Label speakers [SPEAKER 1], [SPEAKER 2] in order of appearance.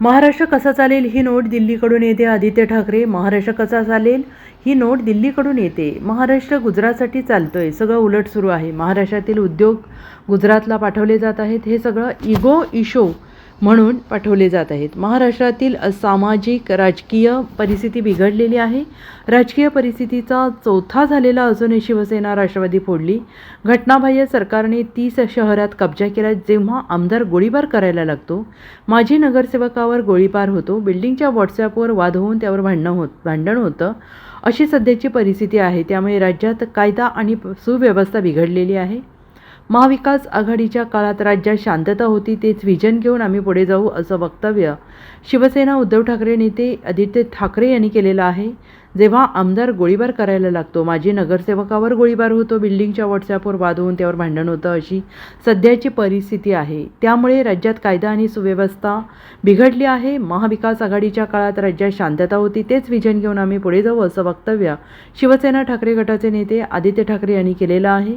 [SPEAKER 1] महाराष्ट्र कसा चालेल ही नोट दिल्लीकडून येते आदित्य ठाकरे. महाराष्ट्र कसा चालेल ही नोट दिल्लीकडून येते. महाराष्ट्र गुजरातसाठी चालतोय. सगळं उलट सुरू आहे. महाराष्ट्रातील उद्योग गुजरातला पाठवले जात आहेत. हे सगळं इगो इशो म्हणून पाठवले जात आहेत. महाराष्ट्रातील सामाजिक राजकीय परिस्थिती बिघडलेली आहे. राजकीय परिस्थितीचा चौथा झालेला अजूनही शिवसेना राष्ट्रवादी फोडली. घटनाबाह्य सरकारने तीस शहरात कब्जा केला जेव्हा आमदार गोळीबार करायला लागतो. माजी नगरसेवकावर गोळीबार होतो. बिल्डिंगच्या व्हॉट्सॲपवर वाद होऊन त्यावर भांडणं होत भांडण होतं. अशी सध्याची परिस्थिती आहे. त्यामुळे राज्यात कायदा आणि सुव्यवस्था बिघडलेली आहे. महाविकास आघाडीच्या काळात राज्यात शांतता होती तेच व्हिजन घेऊन आम्ही पुढे जाऊ असं वक्तव्य शिवसेना उद्धव ठाकरे नेते आदित्य ठाकरे यांनी केलेलं आहे. जेव्हा आमदार गोळीबार करायला लागतो माजी नगरसेवकावर गोळीबार होतो बिल्डिंगच्या व्हॉट्सॲपवर वाद होऊन त्यावर भांडण होतं अशी सध्याची परिस्थिती आहे. त्यामुळे राज्यात कायदा आणि सुव्यवस्था बिघडली आहे. महाविकास आघाडीच्या काळात राज्यात शांतता होती तेच विजन घेऊन आम्ही पुढे जाऊ असं वक्तव्य शिवसेना ठाकरे गटाचे नेते आदित्य ठाकरे यांनी केलेलं आहे.